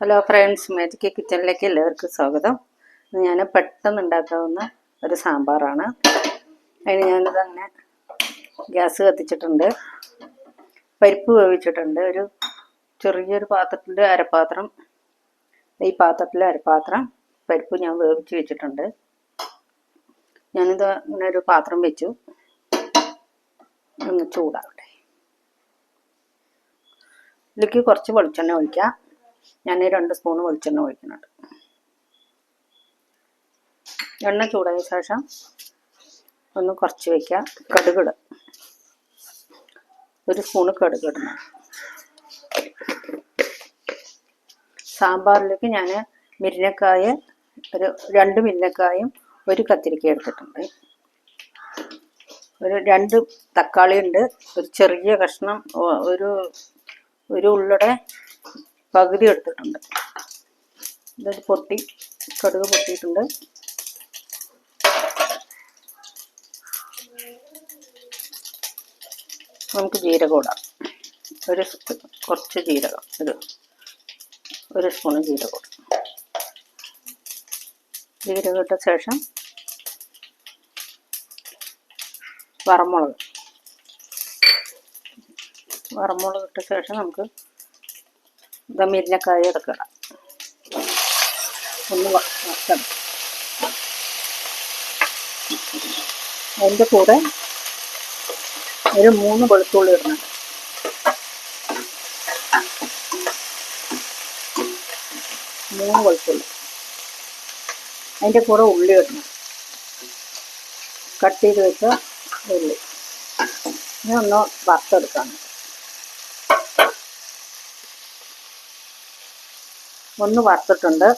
Hello friends magic കിച്ചണിലേക്ക് എല്ലാവർക്കും സ്വാഗതം. ഞാൻ പെട്ടെന്ന് ഉണ്ടാക്കാവുന്ന ഒരു സാമ്പാറാണ്. അതിന് ഞാനിത് അങ്ങനെ ഗ്യാസ് കത്തിച്ചിട്ടുണ്ട്. പരിപ്പ് വേവിച്ചിട്ടുണ്ട്. ഒരു ചെറിയൊരു പാത്രത്തിൽ അരപ്പാത്രം. ഈ പാത്രത്തിൽ അരപ്പാത്രം പരിപ്പ് ഞാൻ വേവിച്ച് വെച്ചിട്ടുണ്ട്. ഞാനിത് അങ്ങനെ ഒരു പാത്രം വെച്ചു. ഒന്ന് ചൂടാവട്ടെ. ഇതിലേക്ക് കുറച്ച് വെളിച്ചെണ്ണ ഒഴിക്കാം. ഞാൻ രണ്ട് സ്പൂൺ വെളിച്ചെണ്ണ ഒഴിക്കുന്നുണ്ട്. എണ്ണ ചൂടായ ശേഷം ഒന്ന് കുറച്ച് വയ്ക്കുക കടുകിട്. ഒരു സ്പൂണ് കടുക് ഇടണം സാമ്പാറിലേക്ക് ഞാൻ മിരിനക്കായ ഒരു രണ്ട് മിരിനക്കായും ഒരു കത്തിരിക്ക എടുത്തിട്ടുണ്ട്. ഒരു രണ്ട് തക്കാളി ഉണ്ട് ഒരു ചെറിയ കഷ്ണം ഒരു ഒരു ഉള്ളിടെ പകുതി എടുത്തിട്ടുണ്ട്. ഇതൊരു പൊട്ടി കടുക് പൊട്ടിയിട്ടുണ്ട്. നമുക്ക് ജീരകം ഇടാം. ഒരു കുറച്ച് ജീരകം ഒരു ഒരു സ്പൂൺ ജീരകം. ജീരകം ഇട്ട ശേഷം വറമുളക്. വറമുളക് ഇട്ട ശേഷം നമുക്ക് ഇതാ എടുക്കണം. ഒന്ന് വറക്കണം അതിന്റെ കൂടെ ഒരു മൂന്ന് വെളുത്തുള്ളി ഇടണം. മൂന്ന് വെളുത്തുള്ളി. അതിന്റെ കൂടെ ഉള്ളി ഇടണം. കട്ട് ചെയ്ത് വെച്ച ഉള്ളി. ഇനി ഒന്ന് വറുത്തെടുക്കണം. ഒന്ന് വറുത്തിട്ടുണ്ട്.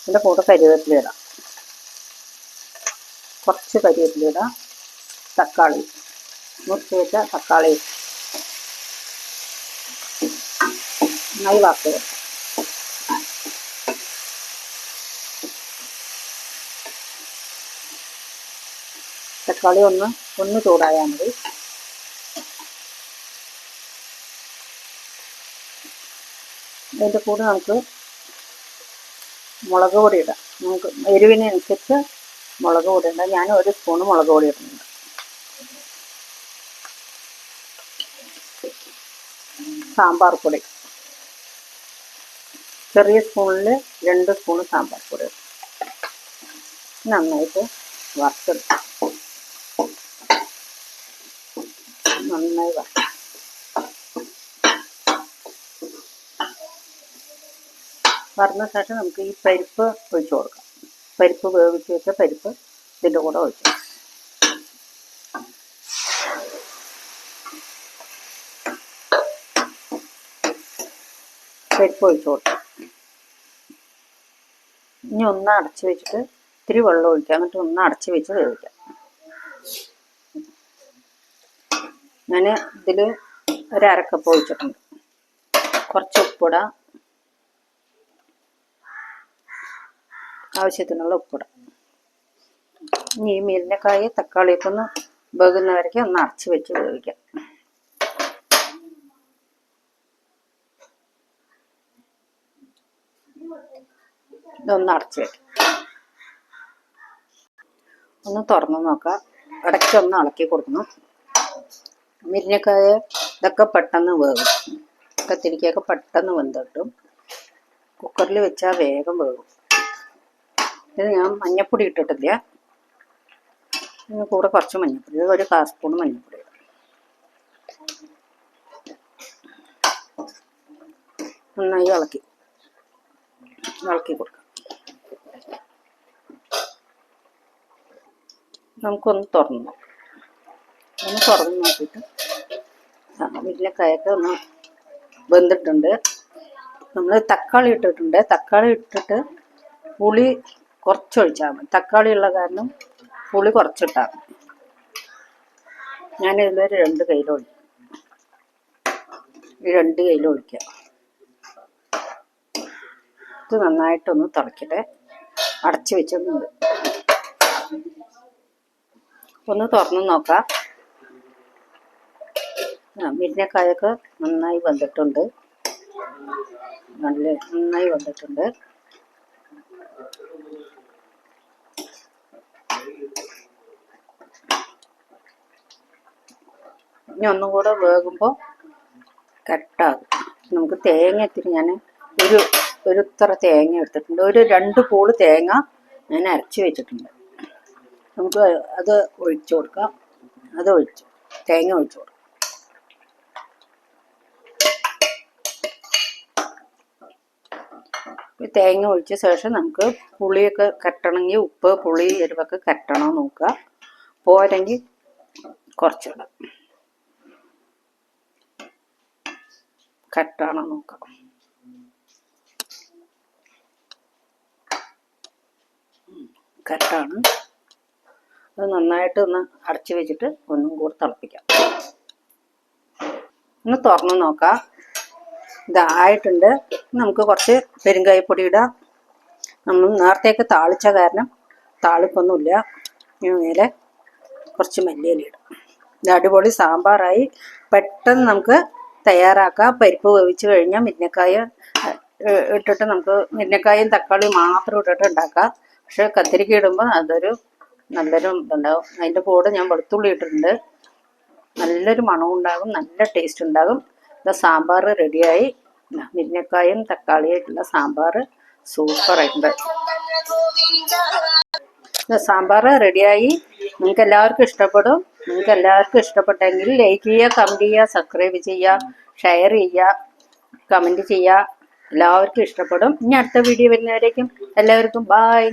അതിന്റെ കൂടെ കരിവേപ്പില ഇടാം. കുറച്ച് കരിവേപ്പില ഇടാം. തക്കാളി. മുറിച്ച് തക്കാളി നന്നായി വറുത്ത് തക്കാളി ഒന്ന് ഒന്ന് ചൂടായാൽ മതി. അതിന്റെ കൂടെ നമുക്ക് മുളക് പൊടി ഇടാം. നമുക്ക് എരിവിനനുസരിച്ച് മുളക് പൊടി ഇടാം. ഞാൻ ഒരു സ്പൂൺ മുളക് പൊടി ഇടുന്നുണ്ട്. സാമ്പാർ പൊടി. ചെറിയ സ്പൂണിൽ രണ്ട് സ്പൂൺ സാമ്പാർ പൊടി. നന്നായിട്ട് വറുത്തെടുക്കാം. നന്നായി വറുക്കും വറുന്ന ശേഷം നമുക്ക് ഈ പരിപ്പ് ഒഴിച്ചു കൊടുക്കാം. പരിപ്പ് വേവിച്ച് വെച്ച പരിപ്പ് ഇതിന്റെ കൂടെ ഒഴിച്ചു. പരിപ്പ് ഒഴിച്ചു കൊടുക്കാം. ഇനി ഒന്ന് അടച്ചു വെച്ചിട്ട് ഇത്തിരി വെള്ളം ഒഴിക്കാം. എന്നിട്ട് ഒന്ന് അടച്ച് വെച്ച് വേവിക്കാം. ഞാൻ ഇതിൽ ഒരു അരക്കപ്പ് ഒഴിച്ചിട്ടുണ്ട്. കുറച്ച് ഉപ്പിടാം. ആവശ്യത്തിനുള്ള ഉപ്പിടാം. ഇനി ഈ മീലിനക്കായ തക്കാളിയൊക്കെ ഒന്ന് വേകുന്നവരേക്ക് ഒന്ന് അടച്ച് വെച്ച് വേവിക്കാം. ഇതൊന്ന് അടച്ച് വെക്കാം. ഒന്ന് തുറന്ന് നോക്കാം. ഇടയ്ക്ക് ഒന്ന് ഇളക്കി കൊടുക്കണം. മുരിങ്ങക്കായ ഇതൊക്കെ പെട്ടെന്ന് വേകും കത്തിരിക്കയൊക്കെ പെട്ടെന്ന് വെന്ത് കിട്ടും. കുക്കറിൽ വെച്ചാൽ വേഗം വേകും ഇത് ഞാൻ മഞ്ഞപ്പൊടി ഇട്ടിട്ടില്ല. ഇതിന് കൂടെ കുറച്ച് മഞ്ഞപ്പൊടി ഒരു കാ സ്പൂൺ മഞ്ഞപ്പൊടി. നന്നായി ഇളക്കി ഇളക്കി കൊടുക്കാം. നമുക്കൊന്ന് തുറന്ന്. ഒന്ന് തുറന്ന് നോക്കിയിട്ട് വീട്ടിലെ വീട്ടിലേക്കായൊക്കെ ഒന്ന് വെന്തിട്ടുണ്ട്. നമ്മൾ തക്കാളി ഇട്ടിട്ടുണ്ട്. തക്കാളി ഇട്ടിട്ട് പുളി കുറച്ചൊഴിച്ചാൽ മതി. തക്കാളി ഉള്ള കാരണം പുളി കുറച്ചിട്ടാൽ മതി. ഞാൻ ഞാനിതിലൊരു രണ്ട് കയ്യിലൊഴിക്കും ഈ രണ്ട് കയ്യിൽ ഒഴിക്കാം. ഇത് നന്നായിട്ടൊന്ന് തിളക്കട്ടെ. അടച്ചു വെച്ചൊന്നുണ്ട് ഒന്ന് തുറന്നു നോക്കാം. ആ മുരിങ്ങക്കായൊക്കെ നന്നായി വന്നിട്ടുണ്ട്. നല്ല നന്നായി വന്നിട്ടുണ്ട്. ഇനി ഒന്നും കൂടെ വേകുമ്പോൾ കട്ടാകും. നമുക്ക് തേങ്ങ ഇത്തിരി ഞാൻ ഒരു ഒരു ഇത്ര തേങ്ങ എടുത്തിട്ടുണ്ട്. ഒരു രണ്ട് പൂൾ തേങ്ങ ഞാൻ അരച്ച് വെച്ചിട്ടുണ്ട്. നമുക്ക് അത് ഒഴിച്ചു കൊടുക്കാം. അത് ഒഴിച്ചു തേങ്ങ ഒഴിച്ചു കൊടുക്കാം. തേങ്ങ ഒഴിച്ച ശേഷം നമുക്ക് പുളിയൊക്കെ കട്ടണമെങ്കിൽ ഉപ്പ് പുളി എരിവൊക്കെ കട്ടണം നോക്കുക. പോരെങ്കിൽ കുറച്ചിടാം കട്ടാണോ നോക്കാം. കട്ടാണ് അത് നന്നായിട്ട് ഒന്ന് അടച്ചു വെച്ചിട്ട് ഒന്നും കൂടി തിളപ്പിക്കാം. ഒന്ന് തുറന്ന് നോക്കാം. ഇതായിട്ടുണ്ട് നമുക്ക് കുറച്ച് പെരുങ്കായപ്പൊടി ഇടാം. നമ്മൾ നേരത്തേക്ക് താളിച്ച കാരണം താളിപ്പൊന്നുമില്ല. മേലെ കുറച്ച് മല്ലിയിലിടാം ഇത് അടിപൊളി സാമ്പാറായി. പെട്ടെന്ന് നമുക്ക് തയ്യാറാക്കാം പരിപ്പ് വേവിച്ച് കഴിഞ്ഞാൽ മുരിങ്ങക്കായ ഇട്ടിട്ട് നമുക്ക് മുരിങ്ങക്കായും തക്കാളിയും മാത്രം ഇട്ടിട്ട് ഉണ്ടാക്കാം പക്ഷെ കത്തിരിക്ക ഇടുമ്പോൾ അതൊരു നല്ലൊരു ഇതുണ്ടാവും. അതിന്റെ കൂടെ ഞാൻ വെളുത്തുള്ളി ഇട്ടിട്ടുണ്ട്. നല്ലൊരു മണവും ഉണ്ടാകും. നല്ല ടേസ്റ്റ് ഉണ്ടാകും. ഇതാ സാമ്പാർ റെഡിയായി. മുരിങ്ങക്കായും തക്കാളിയായിട്ടുള്ള സാമ്പാർ സൂപ്പറായിട്ടുണ്ട് സാമ്പാർ റെഡിയായി. നിങ്ങൾക്ക് എല്ലാവർക്കും ഇഷ്ടപ്പെടും. നിങ്ങൾക്ക് എല്ലാവർക്കും ഇഷ്ടപ്പെട്ടെങ്കിൽ ലൈക്ക് ചെയ്യുക കമന്റ് ചെയ്യുക സബ്സ്ക്രൈബ് ചെയ്യുക ഷെയർ ചെയ്യുക കമന്റ് ചെയ്യുക. എല്ലാവർക്കും ഇഷ്ടപ്പെടും. ഇനി അടുത്ത വീഡിയോ വരുന്നവരേക്കും എല്ലാവർക്കും ബായ്